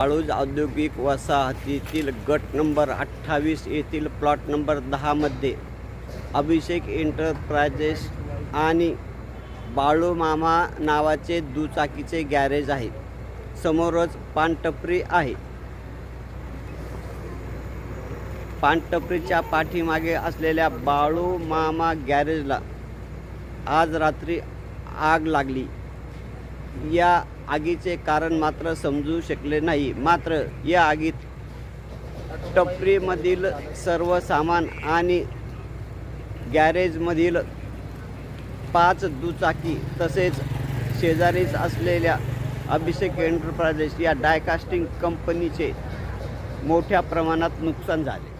वाळूज औद्योगिक वसाहतीतील गट नंबर अठ्ठावीस येथील प्लॉट नंबर दहामध्ये अभिषेक एंटरप्रायजेस आणि बाळूमामा नावाचे दुचाकीचे गॅरेज आहे. समोरच पानटपरी आहे. पानटपरीच्या पाठीमागे असलेल्या बाळूमामा गॅरेजला आज रात्री आग लागली. या आगीचे कारण मात्र समजू शकले नाही. मात्र या आगीत टपरीमधील सर्व सामान आणि गॅरेजमधील पाच दुचाकी तसेच शेजारीच असलेल्या अभिषेक एंटरप्राइजेस या डायकास्टिंग कंपनीचे मोठ्या प्रमाणात नुकसान झाले.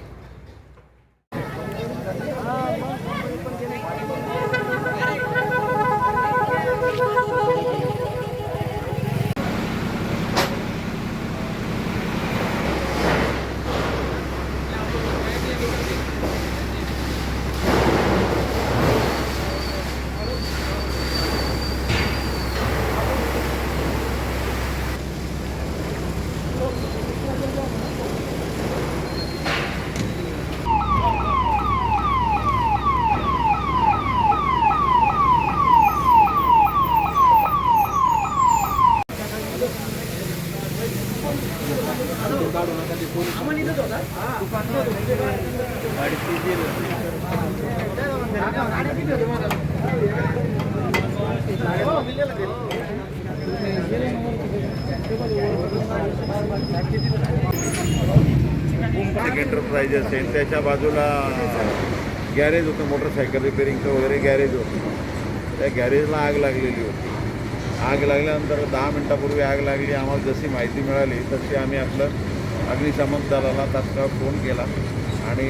एंटरप्राइजेस आहे त्याच्या बाजूला गॅरेज होतं मोटरसायकल रिपेरिंगचं वगैरे गॅरेज होतं. त्या गॅरेजला आग लागलेली होती. आग लागल्यानंतर दहा मिनटापूर्वी आग लागली. आम्हाला जशी माहिती मिळाली तशी आम्ही आपलं अग्निशमन दलाला तात्काळ फोन केला. आणि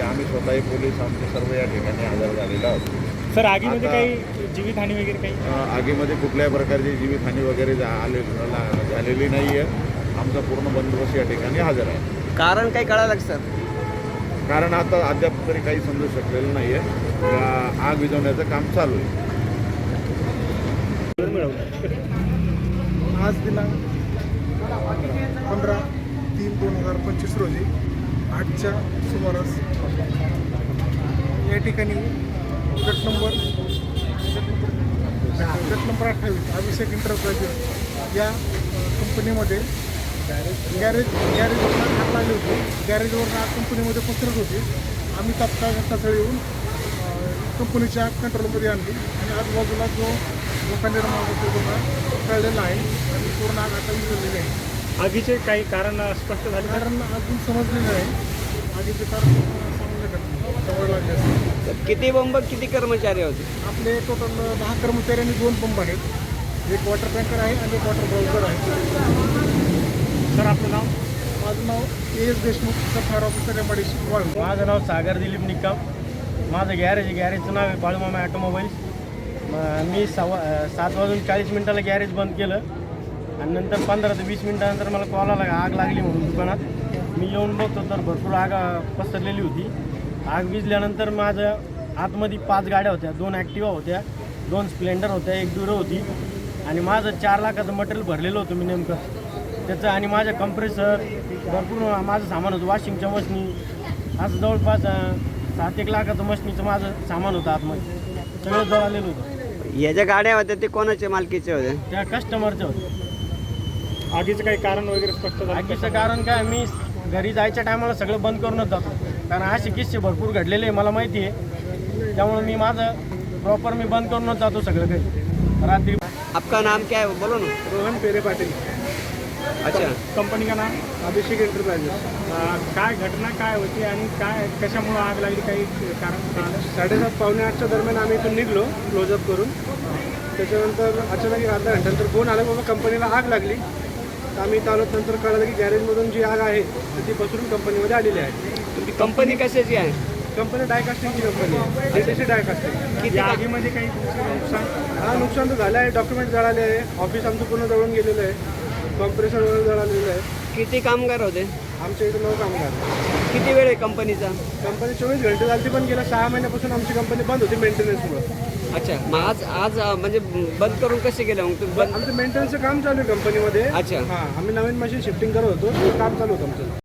आम्ही स्वतःही पोलीस आमचे सर्व या ठिकाणी हजर झालेलो आहोत. सर आगीमध्ये आता- काही जीवितहानी वगैरे काही? अं, आगीमध्ये कुठल्याही प्रकारची जीवितहानी वगैरे झा- आले ला- झालेली नाही आहे आमचा पूर्ण बंदोबस्त या ठिकाणी हजर आहे. कारण काही कळालं का सर? कारण आता अद्याप तरी काही समजू शकलेलं नाही आहे आग विझवण्याचं काम चालू आहे. आज दिनांक पंधरा तीन दोन हजार पंचवीस रोजी आठच्या सुमारास. या ठिकाणी गट नंबर गट नंबर अठ्ठावीस अभिषेक इंटरप्राइजेस या कंपनीमध्ये गॅरेज गॅरेजवर आग लागली होती गॅरेजवर आग कंपनीमध्ये पसरत होती. आम्ही तात्काळ घटनास्थळी येऊन कंपनीच्या कंट्रोलमध्ये आणली. आणि आजूबाजूला जो लोकांनी निर्माण होतो तो कळलेला आहे आणि पूर्ण आग आता विसरलेली आहे. आगीचे काही कारण स्पष्ट झाले का? कारण अजून समजलेलं आहे. आगीचे कारण समजले लागले. किती बंब किती कर्मचारी होते? आपले टोटल दहा कर्मचारी आणि दोन पंप आहेत. एक वॉटर टँकर आहे आणि एक वॉटर ब्राउझर आहे. सर आपलं नाव? माझं नाव A S Deshmukh sub fire officer वाळू माझं नाव सागर दिलीप निकम. माझं गॅरेज आहे गॅरेजचं नाव आहे बाळूमामा ॲटोमोबाईल्स म- अं, सात वाजून चाळीस मिनटाला गॅरेज बंद केलं. आणि नंतर पंधरा ते वीस मिनटानंतर मला कॉल आला आग लागली म्हणून दुकानात. मी येऊन बघतो तर भरपूर आग पसरलेली होती. आग विजल्यानंतर माझं आतमध्ये पाच गाड्या होत्या. दोन ॲक्टिवा होत्या दोन स्प्लेंडर होत्या एक ड्युरो होती. आणि माझं चार लाखाचं मटेरियल भरलेलं होतं मी नेमकं. त्याचं आणि माझ्या कंप्रेसर भरपूर माझं सामान होतं वॉशिंगच्या मशनी. असं जवळपास सात एक लाखाचं मशनीचं माझं सामान होतं आतमध्ये. सगळं जळालेलं होतं. या ज्या गाड्या होत्या ते कोणाच्या मालकीचे होते? त्या कस्टमरचं होतं आगीचं काही कारण वगैरे स्पष्ट झालं बाकीचं कारण काय मी घरी जायच्या टायमाला सगळं बंद करूनच जातो. कारण असे किस्से भरपूर घडलेले आहे मला माहिती आहे. त्यामुळे मी माझं प्रॉपर मी बंद करूनच जातो सगळं काही रात्री आपका नाम क्या है? बोलो ना. रोहन पेरे पाटील. अच्छा. कंपनी का नाम? अभिषेक एंटरप्राइजेस काय घटना काय होती आणि काय कशामुळं आग लागली? काही कारण? साडेसात पावणे आठच्या दरम्यान आम्ही इथून निघलो क्लोजअप करून. त्याच्यानंतर अचानक एक अर्धा घंट्यानंतर फोन आला बाबा कंपनीला आग लागली. तर आम्ही इथं आलो नंतर कळलं की गॅरेजमधून जी आग आहे तर ती पसरून कंपनीमध्ये आलेली आहे. तुमची कंपनी कशाची आहे? कंपनी डायकास्टिंगची कंपनी आहे. D T C die casting या आगीमध्ये काही नुकसान हा नुकसान तर झालं आहे डॉक्युमेंट जळाले आहे ऑफिस आमचं पूर्ण जळून गेलेलं आहे. कॉम्प्रेसर वगैरे जळालेलं आहे किती कामगार होते? आमच्या इथं नऊ कामगार किती वेळ आहे कंपनीचा? कंपनी चोवीस घंटे झाली पण गेल्या सहा महिन्यापासून आमची कंपनी बंद होती मेंटेनन्समुळे अच्छा मग आज आज अं, म्हणजे बंद करून कसे गेले? मग तुम्ही बंद आमचं मेंटेनन्सचं काम चालू आहे कंपनीमध्ये. अच्छा. हां आम्ही नवीन मशीन शिफ्टिंग करत होतो ते काम चालू होतं आमचं.